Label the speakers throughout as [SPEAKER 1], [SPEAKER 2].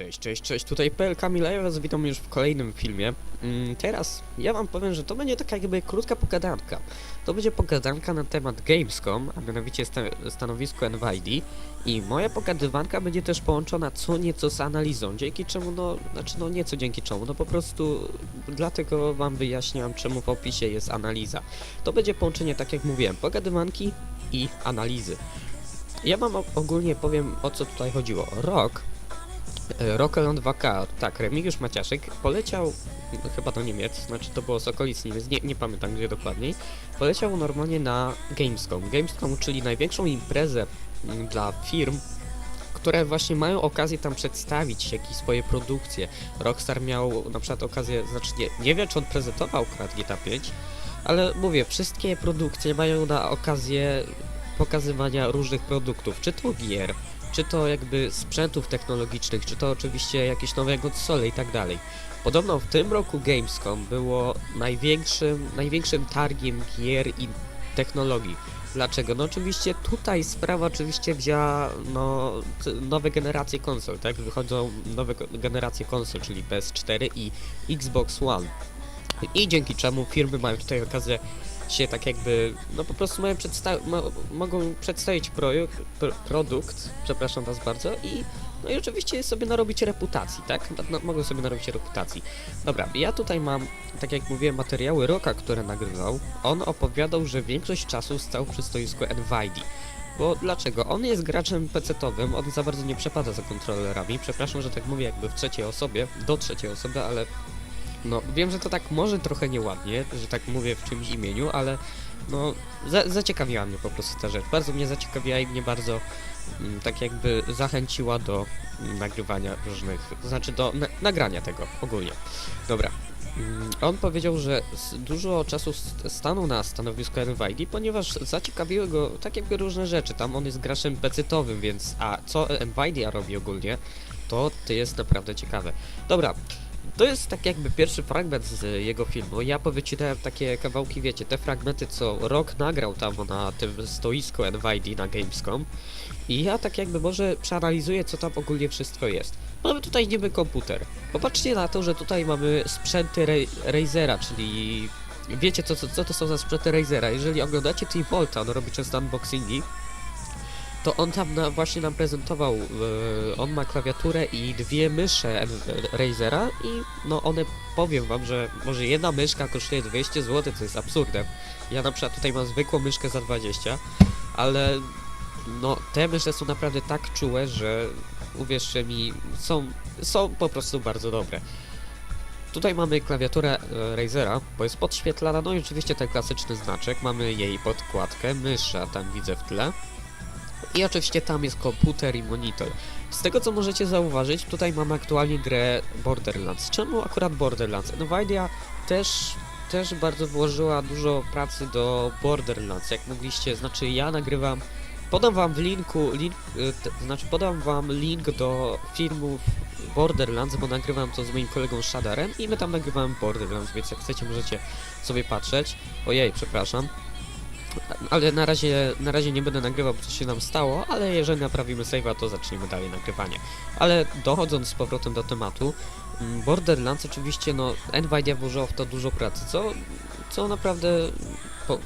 [SPEAKER 1] Cześć, cześć, cześć, tutaj ja was witam już w kolejnym filmie. Mm, teraz ja wam powiem, że to będzie taka jakby krótka pogadanka. To będzie pogadanka na temat Gamescom, a mianowicie sta stanowisko NVIDIA i moja pogadywanka będzie też połączona co nieco z analizą, dzięki czemu, no, znaczy no nieco dzięki czemu, no po prostu dlatego wam wyjaśniam, czemu w opisie jest analiza. To będzie połączenie, tak jak mówiłem, pogadywanki i analizy. Ja wam ogólnie powiem, o co tutaj chodziło. Rok E, Rockeland 2K, tak, Remigiusz Maciaszek poleciał, chyba do Niemiec, znaczy to było z okolic Niemiec, nie, nie pamiętam gdzie dokładniej, poleciał normalnie na Gamescom. Gamescom, czyli największą imprezę mm, dla firm, które właśnie mają okazję tam przedstawić jakieś swoje produkcje. Rockstar miał na przykład okazję, znaczy nie, nie wiem czy on prezentował akurat GTA 5, ale mówię, wszystkie produkcje mają na okazję pokazywania różnych produktów, czy to gier, czy to jakby sprzętów technologicznych, czy to oczywiście jakieś nowe konsole i tak dalej. Podobno w tym roku Gamescom było największym, największym targiem gier i technologii. Dlaczego? No oczywiście tutaj sprawa oczywiście wzięła no, nowe generacje konsol, tak? Wychodzą nowe generacje konsol, czyli PS4 i Xbox One. I dzięki czemu firmy mają tutaj okazję się tak jakby, no po prostu mają przedsta- mo- mogą przedstawić projekt, pr- produkt, przepraszam was bardzo i no i oczywiście sobie narobić reputacji, tak? No, no, mogą sobie narobić reputacji. Dobra, ja tutaj mam, tak jak mówiłem, materiały Roka, które nagrywał. On opowiadał, że większość czasu stał przy stoisku NVIDIA. Bo dlaczego? On jest graczem PC-towym, on za bardzo nie przepada za kontrolerami. Przepraszam, że tak mówię jakby w trzeciej osobie, do trzeciej osoby, ale no, wiem, że to tak może trochę nieładnie, że tak mówię w czymś imieniu, ale no, za, zaciekawiła mnie po prostu ta rzecz. Bardzo mnie zaciekawiła i mnie bardzo mm, tak jakby zachęciła do mm, nagrywania różnych, to znaczy do na, nagrania tego ogólnie. Dobra. Mm, On powiedział, że dużo czasu st- stanął na stanowisku NVIDIA, ponieważ zaciekawiły go tak jakby różne rzeczy. Tam on jest graczem pecetowym, więc a co NVIDIA robi ogólnie, to to jest naprawdę ciekawe. Dobra, to jest tak jakby pierwszy fragment z jego filmu. Ja powycinałem takie kawałki, wiecie, te fragmenty, co Rock nagrał tam na tym stoisku NVIDIA na Gamescom. I ja tak jakby może przeanalizuję, co tam ogólnie wszystko jest. Mamy tutaj niby komputer. Popatrzcie na to, że tutaj mamy sprzęty Ra- Razera, czyli... Wiecie, co, co, co to są za sprzęty Razera. Jeżeli oglądacie Team Volta, on robi często unboxingi, to on tam na, właśnie nam prezentował, e, on ma klawiaturę i dwie mysze N- Razera i no one, powiem wam, że może jedna myszka kosztuje 200 zł, co jest absurdem. Ja na przykład tutaj mam zwykłą myszkę za 20, ale no te mysze są naprawdę tak czułe, że uwierzcie mi, są, są po prostu bardzo dobre. Tutaj mamy klawiaturę e, Razera, bo jest podświetlana, no i oczywiście ten klasyczny znaczek, mamy jej podkładkę, mysza tam widzę w tle. I oczywiście tam jest komputer i monitor. Z tego co możecie zauważyć, tutaj mamy aktualnie grę Borderlands. Czemu akurat Borderlands? Nvidia też, też bardzo włożyła dużo pracy do Borderlands. Jak mogliście, znaczy ja nagrywam. Podam wam w linku, link, y, znaczy podam wam link do filmów Borderlands, bo nagrywam to z moim kolegą Shadarem i my tam nagrywamy Borderlands, więc jak chcecie możecie sobie patrzeć. Ojej, przepraszam. Ale na razie, na razie nie będę nagrywał, coś się nam stało, ale jeżeli naprawimy save'a, to zaczniemy dalej nagrywanie. Ale dochodząc z powrotem do tematu, mm, Borderlands oczywiście, no, Nvidia włożyła w to dużo pracy, co, co naprawdę,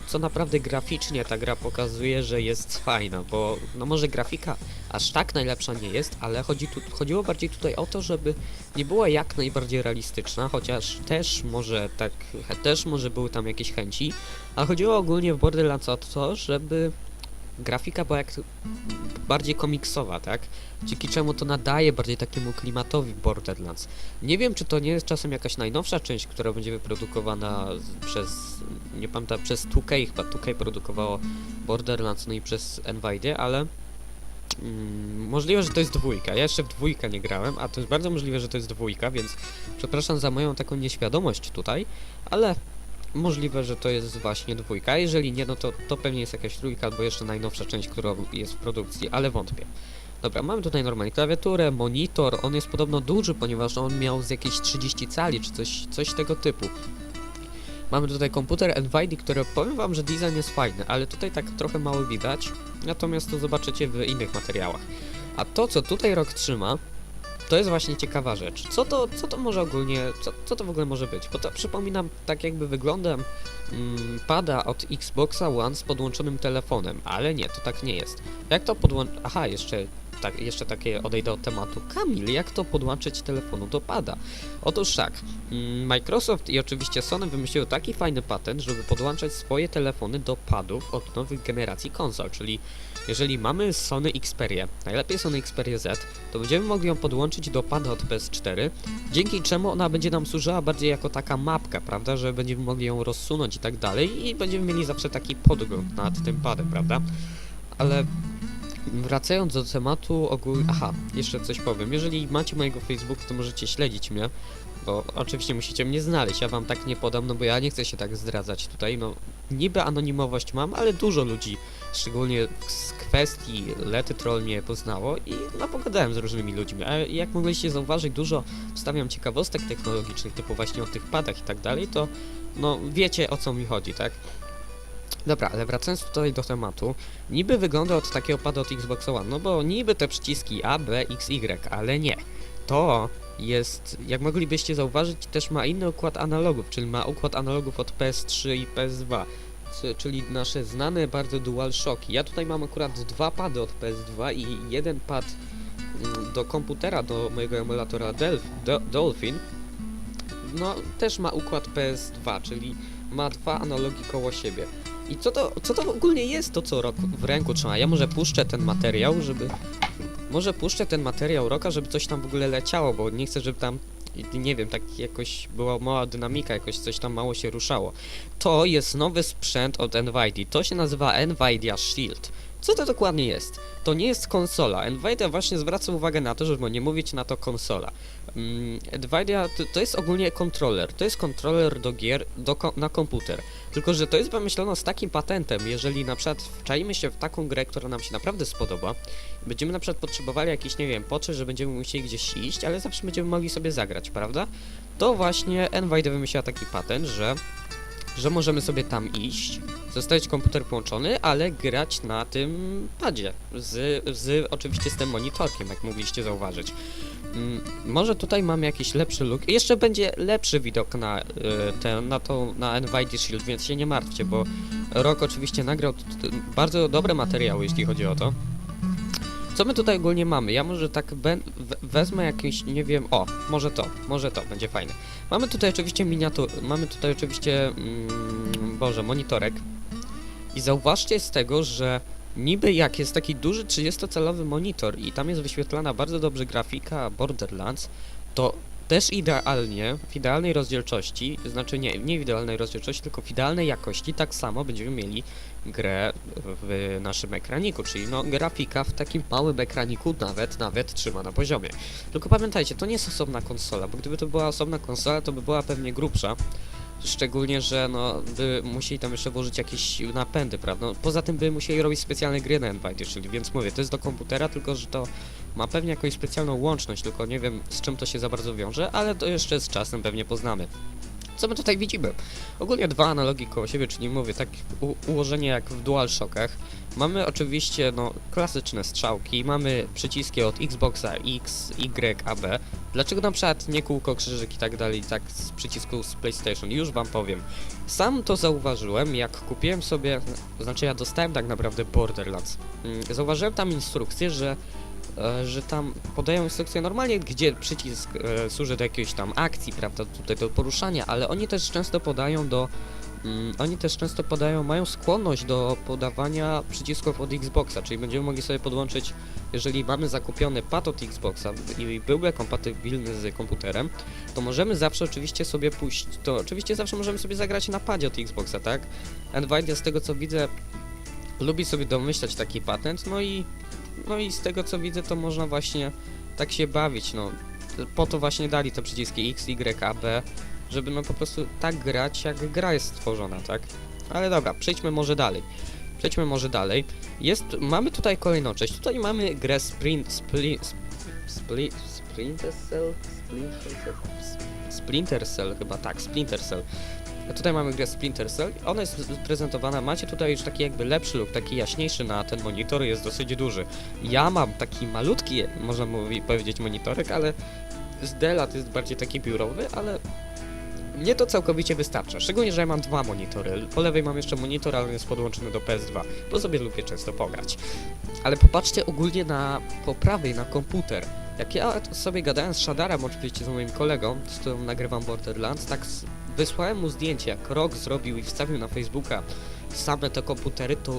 [SPEAKER 1] co naprawdę graficznie ta gra pokazuje, że jest fajna, bo, no może grafika aż tak najlepsza nie jest, ale chodzi tu, chodziło bardziej tutaj o to, żeby nie była jak najbardziej realistyczna, chociaż też może tak, też może były tam jakieś chęci, ale chodziło ogólnie w Borderlands o to, żeby grafika była jak bardziej komiksowa, tak? Dzięki czemu to nadaje bardziej takiemu klimatowi Borderlands. Nie wiem, czy to nie jest czasem jakaś najnowsza część, która będzie wyprodukowana przez, nie pamiętam, przez 2K, chyba 2K produkowało Borderlands, no i przez Nvidia, ale mm, możliwe, że to jest dwójka. Ja jeszcze w dwójkę nie grałem, a to jest bardzo możliwe, że to jest dwójka, więc przepraszam za moją taką nieświadomość tutaj, ale Możliwe, że to jest właśnie dwójka. Jeżeli nie, no to, to pewnie jest jakaś trójka, albo jeszcze najnowsza część, która jest w produkcji, ale wątpię. Dobra, mamy tutaj normalnie klawiaturę, monitor, on jest podobno duży, ponieważ on miał z jakieś 30 cali, czy coś, coś tego typu. Mamy tutaj komputer NVIDIA, który powiem wam, że design jest fajny, ale tutaj tak trochę mało widać, natomiast to zobaczycie w innych materiałach. A to, co tutaj rok trzyma, to jest właśnie ciekawa rzecz. Co to, co to może ogólnie, co, co to w ogóle może być? Bo to przypominam tak jakby wyglądem mm, pada od Xboxa One z podłączonym telefonem, ale nie, to tak nie jest. Jak to podłączyć? Aha, jeszcze, tak, jeszcze takie odejdę od tematu. Kamil, jak to podłączyć telefonu do pada? Otóż tak, mm, Microsoft i oczywiście Sony wymyśliły taki fajny patent, żeby podłączać swoje telefony do padów od nowych generacji konsol, czyli jeżeli mamy Sony Xperia, najlepiej Sony Xperia Z, to będziemy mogli ją podłączyć do pada od PS4, dzięki czemu ona będzie nam służyła bardziej jako taka mapka, prawda, że będziemy mogli ją rozsunąć i tak dalej i będziemy mieli zawsze taki podgląd nad tym padem, prawda? Ale wracając do tematu ogólnie... Aha, jeszcze coś powiem. Jeżeli macie mojego Facebooka, to możecie śledzić mnie, bo oczywiście musicie mnie znaleźć, ja wam tak nie podam, no bo ja nie chcę się tak zdradzać tutaj, no niby anonimowość mam, ale dużo ludzi, szczególnie z kwestii Lety Troll mnie poznało i no pogadałem z różnymi ludźmi, a jak mogliście zauważyć, dużo wstawiam ciekawostek technologicznych, typu właśnie o tych padach i tak dalej, to no wiecie o co mi chodzi, tak? Dobra, ale wracając tutaj do tematu, niby wygląda od takiego pada od Xbox One, no bo niby te przyciski A, B, X, Y, ale nie. To jest, jak moglibyście zauważyć, też ma inny układ analogów, czyli ma układ analogów od PS3 i PS2, c- czyli nasze znane bardzo DualShocki. Ja tutaj mam akurat dwa pady od PS2 i jeden pad mm, do komputera, do mojego emulatora Do, Dolphin. No, też ma układ PS2, czyli ma dwa analogi koło siebie. I co to, co to ogólnie jest to, co rok w ręku trzyma? Ja może puszczę ten materiał, żeby... Może puszczę ten materiał roka, żeby coś tam w ogóle leciało, bo nie chcę, żeby tam, nie wiem, tak jakoś była mała dynamika, jakoś coś tam mało się ruszało. To jest nowy sprzęt od NVIDIA. To się nazywa NVIDIA Shield. Co to dokładnie jest? To nie jest konsola. NVIDIA właśnie zwraca uwagę na to, żeby nie mówić na to konsola. Mm, NVIDIA to, to jest ogólnie kontroler. To jest kontroler do gier do, na komputer. Tylko, że to jest wymyślono z takim patentem, jeżeli na przykład wczajmy się w taką grę, która nam się naprawdę spodoba, będziemy na przykład potrzebowali jakiś, nie wiem, poczet, że będziemy musieli gdzieś iść, ale zawsze będziemy mogli sobie zagrać, prawda? To właśnie NVIDIA wymyśliła taki patent, że że możemy sobie tam iść, zostawić komputer włączony, ale grać na tym padzie, z, z oczywiście z tym monitorkiem, jak mogliście zauważyć. Mm, może tutaj mamy jakiś lepszy look. Jeszcze będzie lepszy widok na, y, ten, na, to, na NVIDIA Shield, więc się nie martwcie, bo Rok oczywiście nagrał bardzo dobre materiały, jeśli chodzi o to. Co my tutaj ogólnie mamy? Ja może tak wezmę jakieś, nie wiem, o, może to, może to, będzie fajne. Mamy tutaj oczywiście miniatur, mamy tutaj oczywiście, mm, boże, monitorek. I zauważcie z tego, że niby jak jest taki duży 30-calowy monitor i tam jest wyświetlana bardzo dobrze grafika Borderlands, to też idealnie, w idealnej rozdzielczości, znaczy nie, nie w idealnej rozdzielczości, tylko w idealnej jakości, tak samo będziemy mieli grę w naszym ekraniku, czyli no grafika w takim małym ekraniku nawet, nawet trzyma na poziomie. Tylko pamiętajcie, to nie jest osobna konsola, bo gdyby to była osobna konsola, to by była pewnie grubsza. Szczególnie, że no, by musieli tam jeszcze włożyć jakieś napędy, prawda? No, poza tym by musieli robić specjalne gry na Nvidia, czyli więc mówię, to jest do komputera, tylko że to ma pewnie jakąś specjalną łączność, tylko nie wiem z czym to się za bardzo wiąże, ale to jeszcze z czasem pewnie poznamy. Co my tutaj widzimy? Ogólnie dwa analogi koło siebie, czyli mówię, tak ułożenie jak w DualShockach. Mamy oczywiście no, klasyczne strzałki, mamy przyciski od Xboxa X, Y, A, B. Dlaczego na przykład nie kółko, krzyżyk i tak dalej, tak z przycisku z PlayStation? Już wam powiem. Sam to zauważyłem, jak kupiłem sobie, znaczy ja dostałem tak naprawdę Borderlands. Mm, Zauważyłem tam instrukcję, że że tam podają instrukcję normalnie, gdzie przycisk e, służy do jakiejś tam akcji, prawda, tutaj do poruszania, ale oni też często podają do mm, oni też często podają, mają skłonność do podawania przycisków od Xboxa, czyli będziemy mogli sobie podłączyć, jeżeli mamy zakupiony pad od Xboxa i byłby kompatybilny z komputerem, to możemy zawsze oczywiście sobie pójść, to oczywiście zawsze możemy sobie zagrać na padzie od Xboxa, tak? Nvidia z tego co widzę lubi sobie domyślać taki patent, no i no i z tego co widzę, to można właśnie tak się bawić, no. Po to właśnie dali te przyciski X, Y, A, B, żeby no po prostu tak grać, jak gra jest stworzona, tak? Ale dobra, przejdźmy może dalej. Przejdźmy może dalej. Jest, mamy tutaj kolejną część. Tutaj mamy grę Sprint, Splinter Cell? Splinter Cell? Splinter Cell chyba, tak, Splinter Cell. Tutaj mamy grę Splinter Cell. Ona jest prezentowana, macie tutaj już taki jakby lepszy look, taki jaśniejszy na ten monitor, jest dosyć duży. Ja mam taki malutki, można mówi, powiedzieć monitorek, ale z Della to jest bardziej taki biurowy, ale mnie to całkowicie wystarcza. Szczególnie, że ja mam dwa monitory. Po lewej mam jeszcze monitor, ale on jest podłączony do PS2, bo sobie lubię często pograć. Ale popatrzcie ogólnie na po prawej na komputer. Jak ja sobie gadałem z Shadarem, oczywiście z moim kolegą, z którym nagrywam Borderlands, tak wysłałem mu zdjęcie, jak Rok zrobił i wstawił na Facebooka same te komputery, to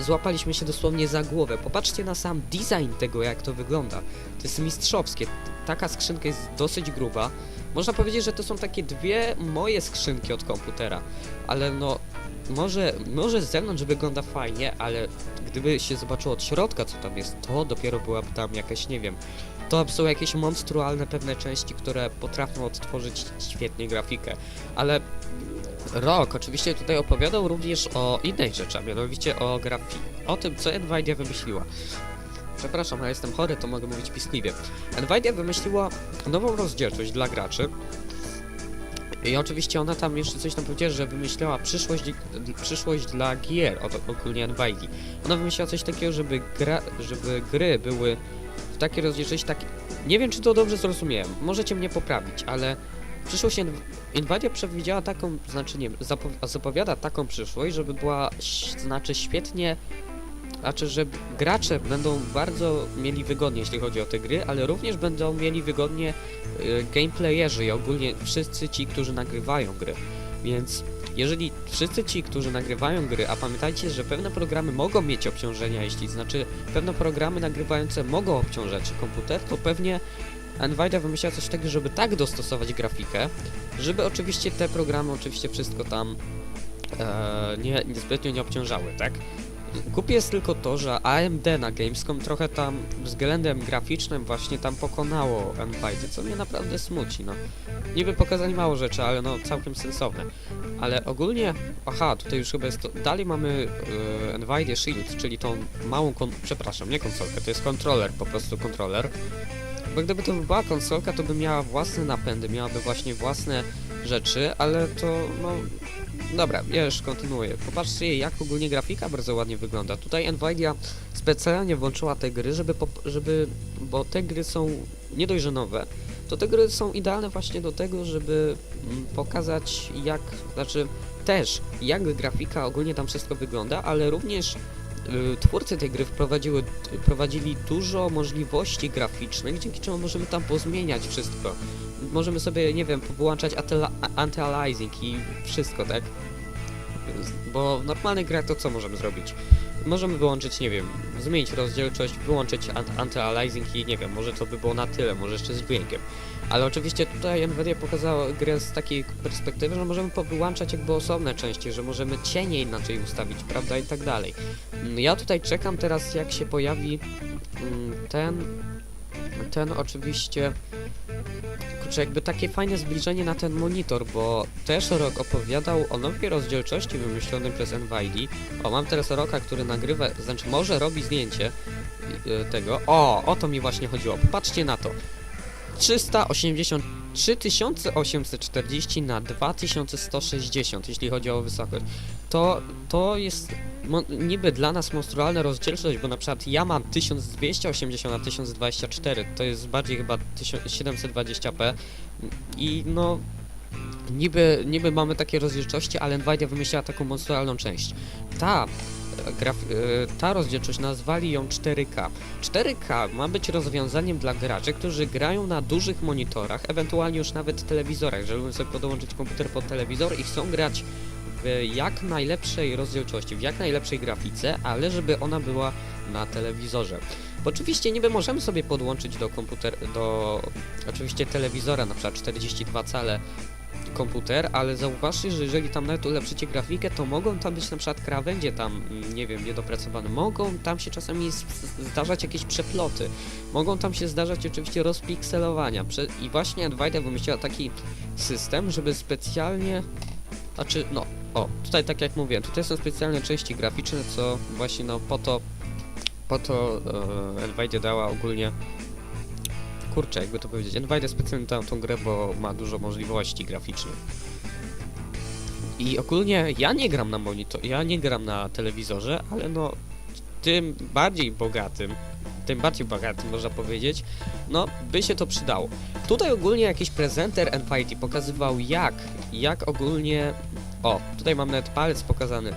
[SPEAKER 1] złapaliśmy się dosłownie za głowę. Popatrzcie na sam design tego, jak to wygląda. To jest mistrzowskie. Taka skrzynka jest dosyć gruba. Można powiedzieć, że to są takie dwie moje skrzynki od komputera, ale no może, może z zewnątrz wygląda fajnie, ale gdyby się zobaczyło od środka, co tam jest, to dopiero byłaby tam jakaś, nie wiem, to są jakieś monstrualne pewne części, które potrafią odtworzyć świetnie grafikę, ale Rok oczywiście tutaj opowiadał również o innej rzeczy, a mianowicie o grafii, o tym, co Nvidia wymyśliła. Przepraszam, ale jestem chory, to mogę mówić piskliwie. Nvidia wymyśliła nową rozdzielczość dla graczy, i oczywiście ona tam jeszcze coś tam powiedziała, że wymyślała przyszłość, przyszłość dla gier, od ogólnie Nvidia. Ona wymyśliła coś takiego, żeby, gra, żeby gry były w takiej rozdzielczości, tak... Nie wiem, czy to dobrze zrozumiałem, możecie mnie poprawić, ale przyszłość Nvidia przewidziała taką, znaczy nie, zapo- zapowiada taką przyszłość, żeby była, znaczy świetnie, znaczy, że gracze będą bardzo mieli wygodnie, jeśli chodzi o te gry, ale również będą mieli wygodnie y, gameplayerzy i ogólnie wszyscy ci, którzy nagrywają gry. Więc jeżeli wszyscy ci, którzy nagrywają gry, a pamiętajcie, że pewne programy mogą mieć obciążenia, jeśli znaczy pewne programy nagrywające mogą obciążać komputer, to pewnie Nvidia wymyśliła coś takiego, żeby tak dostosować grafikę, żeby oczywiście te programy, oczywiście wszystko tam e, nie zbytnio nie obciążały, tak? Głupie jest tylko to, że AMD na Gamescom trochę tam względem graficznym właśnie tam pokonało Nvidia, co mnie naprawdę smuci, no. Niby pokazali mało rzeczy, ale no całkiem sensowne. Ale ogólnie, aha, tutaj już chyba jest to, dalej mamy e, Nvidia Shield, czyli tą małą, kon, przepraszam, nie konsolkę, to jest kontroler, po prostu kontroler. Bo gdyby to była konsolka, to by miała własne napędy, miałaby właśnie własne rzeczy, ale to, no, Dobra, ja już kontynuuję. Popatrzcie, jak ogólnie grafika bardzo ładnie wygląda. Tutaj Nvidia specjalnie włączyła te gry, żeby, żeby bo te gry są nie dość, że nowe, to te gry są idealne właśnie do tego, żeby mm, pokazać jak, znaczy też jak grafika ogólnie tam wszystko wygląda, ale również y, twórcy tej gry wprowadziły, wprowadzili dużo możliwości graficznych, dzięki czemu możemy tam pozmieniać wszystko. Możemy sobie, nie wiem, wyłączać anti-aliasing i wszystko, tak? Bo w normalnych grach to co możemy zrobić? Możemy wyłączyć, nie wiem, zmienić rozdzielczość, wyłączyć ant- anti-aliasing i nie wiem, może to by było na tyle, może jeszcze z dźwiękiem. Ale oczywiście tutaj Nvidia pokazała grę z takiej perspektywy, że możemy powyłączać jakby osobne części, że możemy cienie inaczej ustawić, prawda, i tak dalej. Mm, Ja tutaj czekam teraz, jak się pojawi mm, ten, ten oczywiście, kurczę, jakby takie fajne zbliżenie na ten monitor, bo też Rok opowiadał o nowej rozdzielczości wymyślonej przez Nvidia. O, mam teraz Roka, który nagrywa, znaczy może robi zdjęcie y, tego. O, o to mi właśnie chodziło. Popatrzcie na to. 380 3840 na 2160, jeśli chodzi o wysokość. To, to jest niby dla nas monstrualna rozdzielczość, bo na przykład ja mam 1280 na 1024, to jest bardziej chyba 1720p i no niby, niby mamy takie rozdzielczości, ale Nvidia wymyśliła taką monstrualną część. Ta e, graf, e, ta rozdzielczość nazwali ją 4K. 4K ma być rozwiązaniem dla graczy, którzy grają na dużych monitorach, ewentualnie już nawet telewizorach, lubią sobie podłączyć komputer pod telewizor i chcą grać jak najlepszej rozdzielczości, w jak najlepszej grafice, ale żeby ona była na telewizorze. Bo oczywiście niby możemy sobie podłączyć do komputer, do oczywiście telewizora, na przykład 42 cale komputer, ale zauważcie, że jeżeli tam nawet ulepszycie grafikę, to mogą tam być na przykład krawędzie tam, mm, nie wiem, niedopracowane. Mogą tam się czasami zdarzać jakieś przeploty. Mogą tam się zdarzać oczywiście rozpikselowania. I właśnie Nvidia wymyśliła taki system, żeby specjalnie... Znaczy, no, o, tutaj tak jak mówiłem, tutaj są specjalne części graficzne, co właśnie no po to, po to e, Nvidia dała ogólnie kurczę, jakby to powiedzieć, Nvidia specjalnie dała tą grę, bo ma dużo możliwości graficznych. I ogólnie ja nie gram na monitor, ja nie gram na telewizorze, ale no tym bardziej bogatym, tym bardziej bogatym można powiedzieć, no by się to przydało. Tutaj ogólnie jakiś prezenter NVIDIA pokazywał jak, jak ogólnie, o tutaj mam nawet palec pokazany,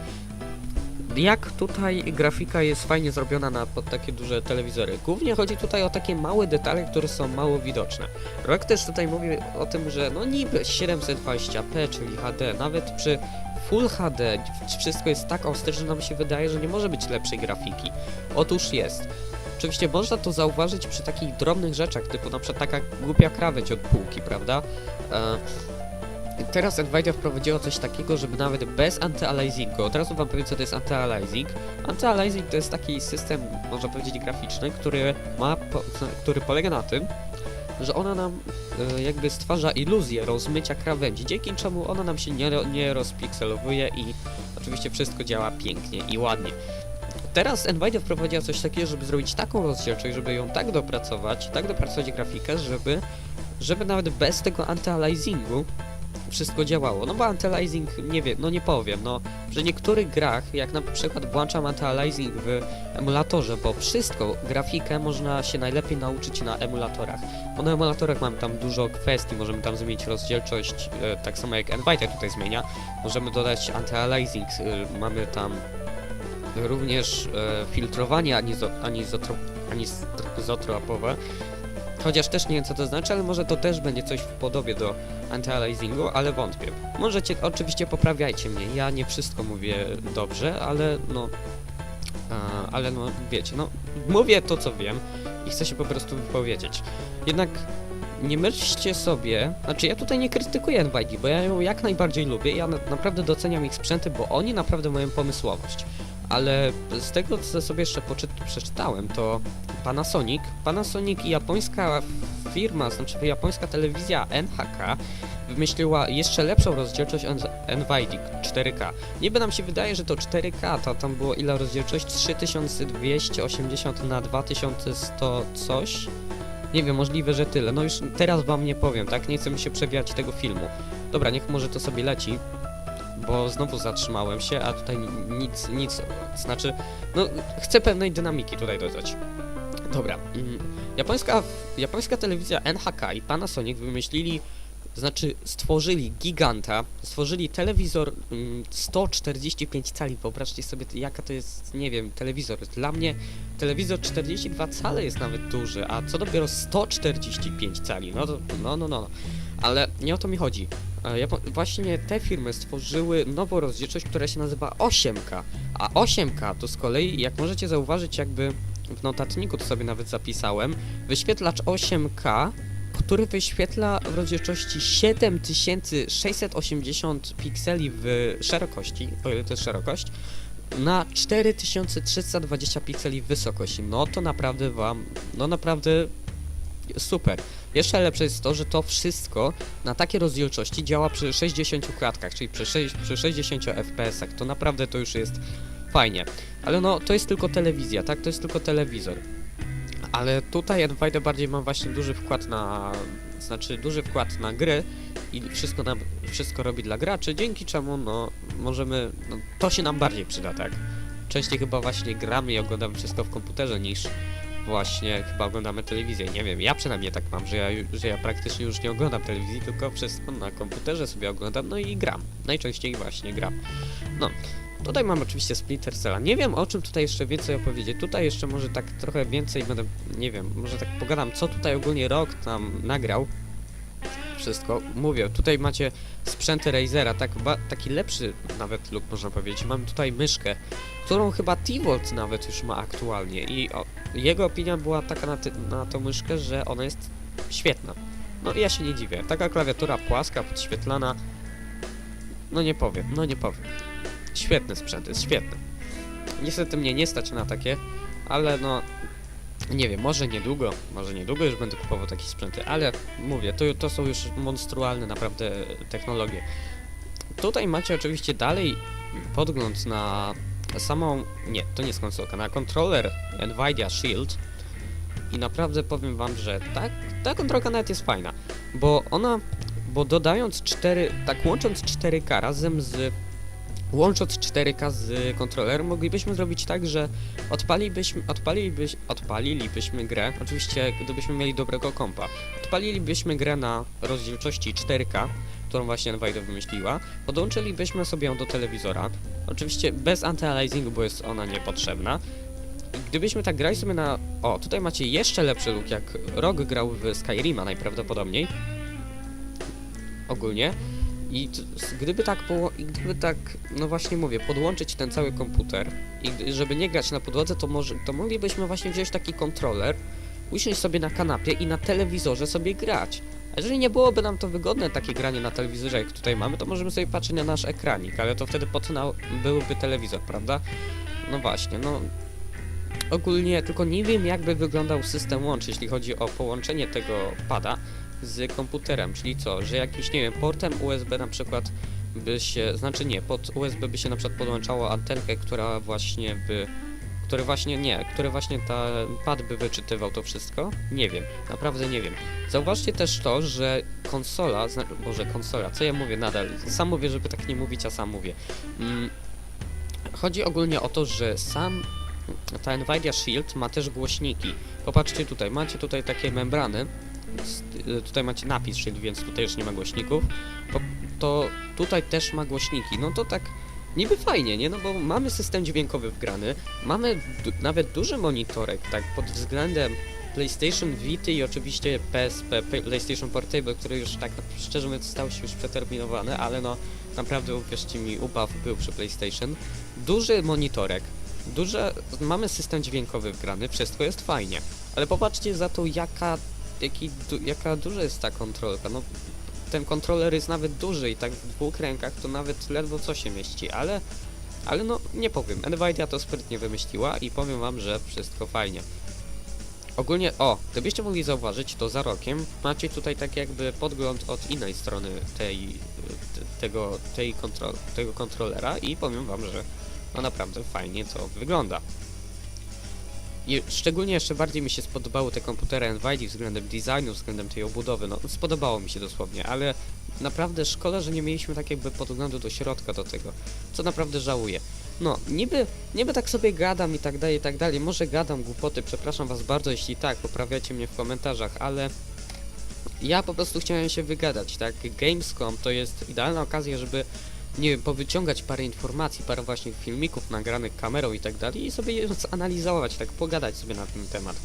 [SPEAKER 1] jak tutaj grafika jest fajnie zrobiona na pod takie duże telewizory. Głównie chodzi tutaj o takie małe detale, które są mało widoczne. Rok też tutaj mówi o tym, że no niby 720p, czyli HD, nawet przy Full HD wszystko jest tak ostre, że nam się wydaje, że nie może być lepszej grafiki. Otóż jest. Oczywiście można to zauważyć przy takich drobnych rzeczach, typu na przykład taka głupia krawędź od półki, prawda? E, Teraz Nvidia wprowadziła coś takiego, żeby nawet bez anti-aliasingu, od razu wam powiem co to jest anti-aliasing. Anti-aliasing to jest taki system, można powiedzieć graficzny, który ma, po, który polega na tym, że ona nam e, jakby stwarza iluzję rozmycia krawędzi, dzięki czemu ona nam się nie, nie rozpikselowuje i oczywiście wszystko działa pięknie i ładnie. Teraz Nvidia wprowadziła coś takiego, żeby zrobić taką rozdzielczość, żeby ją tak dopracować, tak dopracować grafikę, żeby, żeby nawet bez tego anti-aliasingu wszystko działało. No bo anti-aliasing, nie wiem, no nie powiem, no przy niektórych grach, jak na przykład włączam anti-aliasing w emulatorze, bo wszystko, grafikę można się najlepiej nauczyć na emulatorach. Bo na emulatorach mamy tam dużo kwestii, możemy tam zmienić rozdzielczość, e, tak samo jak Nvidia tutaj zmienia. Możemy dodać anti-aliasing, e, mamy tam również e, filtrowanie anizo, anizotro, anizotropowe. Chociaż też nie wiem co to znaczy, ale może to też będzie coś w podobie do anti-aliasingu, ale wątpię. Możecie, oczywiście poprawiajcie mnie, ja nie wszystko mówię dobrze, ale no... A, ale no, wiecie, no, mówię to co wiem i chcę się po prostu wypowiedzieć. Jednak nie myślcie sobie, znaczy ja tutaj nie krytykuję Nvidia, bo ja ją jak najbardziej lubię, ja na, naprawdę doceniam ich sprzęty, bo oni naprawdę mają pomysłowość. Ale z tego, co sobie jeszcze przeczytałem, to Panasonic, Panasonic i japońska firma, znaczy japońska telewizja NHK wymyśliła jeszcze lepszą rozdzielczość NVIDIA 4K. Niby nam się wydaje, że to 4K, to tam było ile rozdzielczość? 3280 na 2100 coś? Nie wiem, możliwe, że tyle. No już teraz wam nie powiem, tak? Nie chcę mi się przewijać tego filmu. Dobra, niech może to sobie leci, bo znowu zatrzymałem się, a tutaj ni- nic, nic, znaczy, no chcę pewnej dynamiki tutaj dodać. Dobra, mm, japońska, japońska telewizja NHK i Panasonic wymyślili, znaczy stworzyli giganta, stworzyli telewizor mm, 145 cali, wyobraźcie sobie jaka to jest, nie wiem, telewizor. Dla mnie telewizor 42 cale jest nawet duży, a co dopiero 145 cali, no to, no, no, no. Ale nie o to mi chodzi. E, Japo- właśnie te firmy stworzyły nową rozdzielczość, która się nazywa 8K. A 8K to z kolei, jak możecie zauważyć, jakby w notatniku to sobie nawet zapisałem, wyświetlacz 8K, który wyświetla w rozdzielczości 7680 pikseli w szerokości, o ile to jest szerokość, na 4320 pikseli wysokości. No to naprawdę wam, no naprawdę super. Jeszcze lepsze jest to, że to wszystko na takiej rozdzielczości działa przy 60 klatkach, czyli przy, sześć- przy 60 fps-ach. To naprawdę to już jest fajnie. Ale no, to jest tylko telewizja, tak? To jest tylko telewizor. Ale tutaj Nvidia bardziej ma właśnie duży wkład na... Znaczy duży wkład na gry i wszystko nam, wszystko robi dla graczy, dzięki czemu no możemy, no to się nam bardziej przyda, tak? Częściej chyba właśnie gramy i oglądamy wszystko w komputerze niż właśnie chyba oglądamy telewizję. Nie wiem, ja przynajmniej tak mam, że ja, że ja praktycznie już nie oglądam telewizji, tylko wszystko na komputerze sobie oglądam, no i gram. Najczęściej właśnie gram. No, tutaj mam oczywiście Splinter Cella. Nie wiem o czym tutaj jeszcze więcej opowiedzieć. Tutaj jeszcze może tak trochę więcej będę, nie wiem, może tak pogadam, co tutaj ogólnie rok tam nagrał. Wszystko. Mówię, tutaj macie sprzęty Razera, tak, taki lepszy nawet lub można powiedzieć. Mam tutaj myszkę, którą chyba T-Volt nawet już ma aktualnie i o, jego opinia była taka na, ty, na tą myszkę, że ona jest świetna. No ja się nie dziwię. Taka klawiatura płaska, podświetlana. No nie powiem, no nie powiem. Świetny sprzęt, jest świetny. Niestety mnie nie stać na takie, ale no nie wiem, może niedługo, może niedługo już będę kupował takie sprzęty, ale mówię, to, to są już monstrualne naprawdę technologie. Tutaj macie oczywiście dalej podgląd na samą, nie, to nie jest konsolka, na kontroler Nvidia Shield i naprawdę powiem wam, że tak, ta kontrolka nawet jest fajna, bo ona, bo dodając 4, tak łącząc 4K razem z łącząc 4K z kontrolerem. Moglibyśmy zrobić tak, że odpalibyśmy, odpalilibyś, odpalilibyśmy grę, oczywiście gdybyśmy mieli dobrego kompa, odpalilibyśmy grę na rozdzielczości 4K, którą właśnie Nvidia wymyśliła, podłączylibyśmy sobie ją do telewizora, oczywiście bez anti-aliasingu, bo jest ona niepotrzebna, gdybyśmy tak grali sobie na... O, tutaj macie jeszcze lepszy look, jak Rogue grał w Skyrima najprawdopodobniej. Ogólnie. I gdyby tak poło- i gdyby tak, no właśnie mówię, podłączyć ten cały komputer i żeby nie grać na podłodze, to może, to moglibyśmy właśnie wziąć taki kontroler, usiąść sobie na kanapie i na telewizorze sobie grać. A jeżeli nie byłoby nam to wygodne, takie granie na telewizorze, jak tutaj mamy, to możemy sobie patrzeć na nasz ekranik, ale to wtedy pod na, byłby telewizor, prawda? No właśnie, no ogólnie tylko nie wiem jakby wyglądał system łączy, jeśli chodzi o połączenie tego pada z komputerem, czyli co, że jakiś, nie wiem, portem USB na przykład by się, znaczy nie, pod USB by się na przykład podłączało antenkę, która właśnie by, który właśnie, nie, który właśnie ta pad by wyczytywał to wszystko? Nie wiem, naprawdę nie wiem. Zauważcie też to, że konsola, zna, boże konsola, co ja mówię nadal, sam mówię, żeby tak nie mówić, a sam mówię. Mm, chodzi ogólnie o to, że sam ta Nvidia Shield ma też głośniki. Popatrzcie tutaj, macie tutaj takie membrany. Tutaj macie napis Shield, więc tutaj już nie ma głośników. Po, to tutaj też ma głośniki. No to tak niby fajnie, nie? No bo mamy system dźwiękowy wgrany, mamy nawet duży monitorek, tak pod względem PlayStation Vita i oczywiście PSP, PlayStation Portable, który już tak szczerze mówiąc stał się już przeterminowany, ale no naprawdę uwierzcie mi, ubaw był przy PlayStation. Duży monitorek, duże, mamy system dźwiękowy wgrany, wszystko jest fajnie, ale popatrzcie za to jaka, jaki, du, jaka duża jest ta kontrolka, no ten kontroler jest nawet duży i tak w dwóch rękach to nawet ledwo co się mieści, ale, ale no nie powiem, Nvidia to sprytnie wymyśliła i powiem wam, że wszystko fajnie. Ogólnie, o, gdybyście mogli zauważyć, to za rokiem macie tutaj tak jakby podgląd od innej strony tej, te- tego, tej kontrol, tego kontrolera i powiem wam, że no naprawdę fajnie to wygląda. I szczególnie jeszcze bardziej mi się spodobały te komputery Nvidia względem designu, względem tej obudowy, no spodobało mi się dosłownie, ale naprawdę szkoda, że nie mieliśmy tak jakby podglądu do środka do tego, co naprawdę żałuję. No, niby, niby tak sobie gadam i tak dalej, i tak dalej, może gadam głupoty, przepraszam was bardzo, jeśli tak, poprawiacie mnie w komentarzach, ale ja po prostu chciałem się wygadać, tak? Gamescom to jest idealna okazja, żeby nie wiem, powyciągać parę informacji, parę właśnie filmików nagranych kamerą i tak dalej i sobie je zanalizować, tak pogadać sobie na ten temat.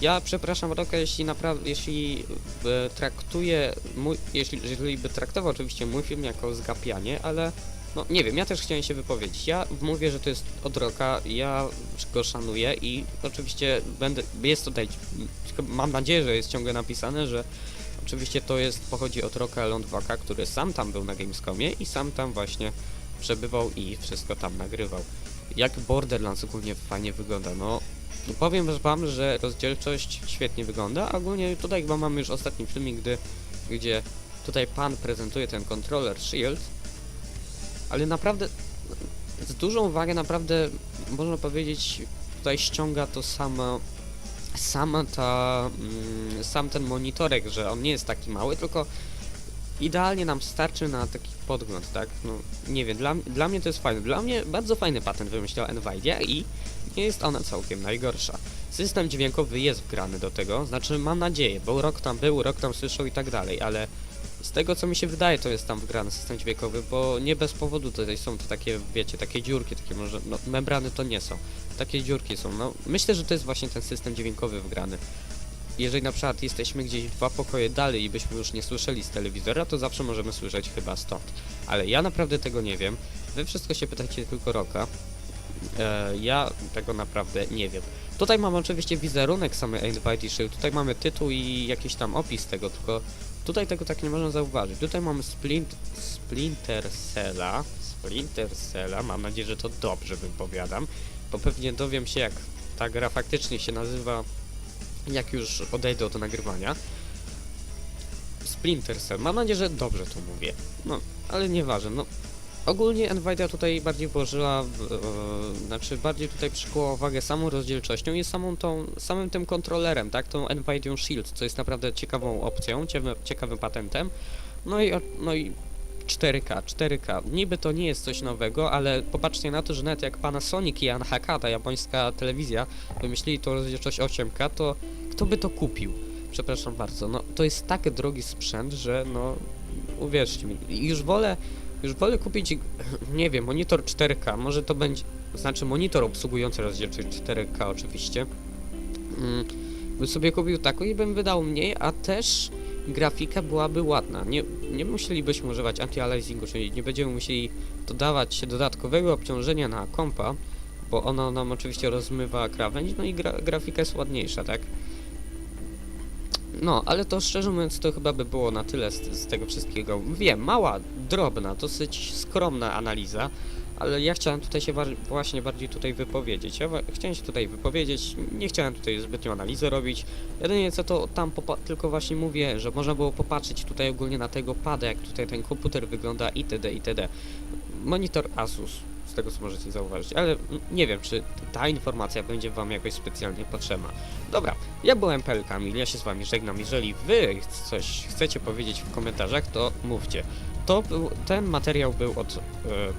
[SPEAKER 1] Ja przepraszam Roka, jeśli naprawdę, jeśli e, traktuję mój, jeśli, jeżeli by traktował oczywiście mój film jako zgapianie, ale no nie wiem, ja też chciałem się wypowiedzieć. Ja mówię, że to jest od Roka, ja go szanuję i oczywiście będę, jest tutaj, mam nadzieję, że jest ciągle napisane, że Oczywiście to jest, pochodzi od Roka Londwaka, który sam tam był na Gamescomie i sam tam właśnie przebywał i wszystko tam nagrywał. Jak Borderlands ogólnie fajnie wygląda, no powiem wam, że rozdzielczość świetnie wygląda, a ogólnie tutaj chyba mamy już ostatni filmik, gdy, gdzie tutaj pan prezentuje ten kontroler Shield, ale naprawdę z dużą uwagę naprawdę można powiedzieć tutaj ściąga to samo sama ta, mm, sam ten monitorek, że on nie jest taki mały, tylko idealnie nam starczy na taki podgląd, tak? No, nie wiem, dla, dla mnie to jest fajne. Dla mnie bardzo fajny patent wymyśliła Nvidia i nie jest ona całkiem najgorsza. System dźwiękowy jest wgrany do tego, znaczy mam nadzieję, bo rok tam był, rok tam słyszał i tak dalej, ale z tego co mi się wydaje, to jest tam wgrany system dźwiękowy, bo nie bez powodu tutaj są to takie, wiecie, takie dziurki, takie może, no, membrany to nie są takie dziurki są. No, myślę, że to jest właśnie ten system dźwiękowy wgrany. Jeżeli na przykład jesteśmy gdzieś dwa pokoje dalej i byśmy już nie słyszeli z telewizora, to zawsze możemy słyszeć chyba stąd. Ale ja naprawdę tego nie wiem. Wy wszystko się pytacie tylko Roka. E, ja tego naprawdę nie wiem. Tutaj mamy oczywiście wizerunek samej Nvidia Shield, tutaj mamy tytuł i jakiś tam opis tego, tylko tutaj tego tak nie można zauważyć. Tutaj mamy splint, Splinter Cella, Splinter Cella, mam nadzieję, że to dobrze wypowiadam bo pewnie dowiem się jak ta gra faktycznie się nazywa, jak już odejdę od nagrywania. Splinter Cell, mam nadzieję, że dobrze to mówię. No, ale nieważne, no. Ogólnie Nvidia tutaj bardziej włożyła, w, e, znaczy bardziej tutaj przykuła uwagę samą rozdzielczością i samą tą, samym tym kontrolerem, tak, tą Nvidia Shield, co jest naprawdę ciekawą opcją, ciekawym patentem. No i, no i 4K, 4K. Niby to nie jest coś nowego, ale popatrzcie na to, że nawet jak Panasonic i NHK, ta japońska telewizja, wymyślili tą rozdzielczość 8K, to kto by to kupił? Przepraszam bardzo, no to jest tak drogi sprzęt, że no uwierzcie mi, już wolę, już wolę kupić, nie wiem, monitor 4K, może to będzie, znaczy monitor obsługujący rozdzielczość 4K oczywiście, mm, bym sobie kupił taką i bym wydał mniej, a też grafika byłaby ładna. Nie, nie musielibyśmy używać anti-aliasingu, czyli nie będziemy musieli dodawać dodatkowego obciążenia na kompa, bo ono nam oczywiście rozmywa krawędź, no i gra, grafika jest ładniejsza, tak? No, ale to szczerze mówiąc to chyba by było na tyle z, z tego wszystkiego. Wiem, mała, drobna, dosyć skromna analiza, ale ja chciałem tutaj się właśnie bardziej tutaj wypowiedzieć. Ja chciałem się tutaj wypowiedzieć, nie chciałem tutaj zbytnio analizy robić. Jedynie co to tam tylko właśnie mówię, że można było popatrzeć tutaj ogólnie na tego pada, jak tutaj ten komputer wygląda itd. itd. Monitor Asus, z tego co możecie zauważyć, ale nie wiem, czy ta informacja będzie wam jakoś specjalnie potrzebna. Dobra, ja byłem PL Kamil, ja się z wami żegnam. Jeżeli wy coś chcecie powiedzieć w komentarzach, to mówcie. To był, ten materiał był od e,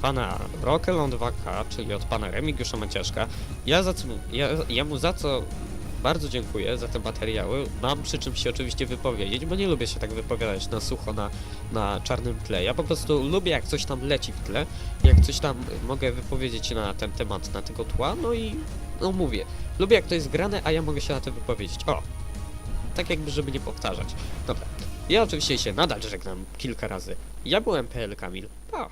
[SPEAKER 1] pana Rockelon 2K, czyli od pana Remigiusza Maciaszka. Ja, za co, ja, ja mu za co bardzo dziękuję za te materiały. Mam przy czym się oczywiście wypowiedzieć, bo nie lubię się tak wypowiadać na sucho, na, na czarnym tle. Ja po prostu lubię jak coś tam leci w tle, jak coś tam mogę wypowiedzieć na ten temat, na tego tła, no i no mówię. Lubię jak to jest grane, a ja mogę się na to wypowiedzieć. O! Tak jakby, żeby nie powtarzać. Dobra. Ja oczywiście się nadal żegnam kilka razy. Ja byłem PL Kamil. Pa!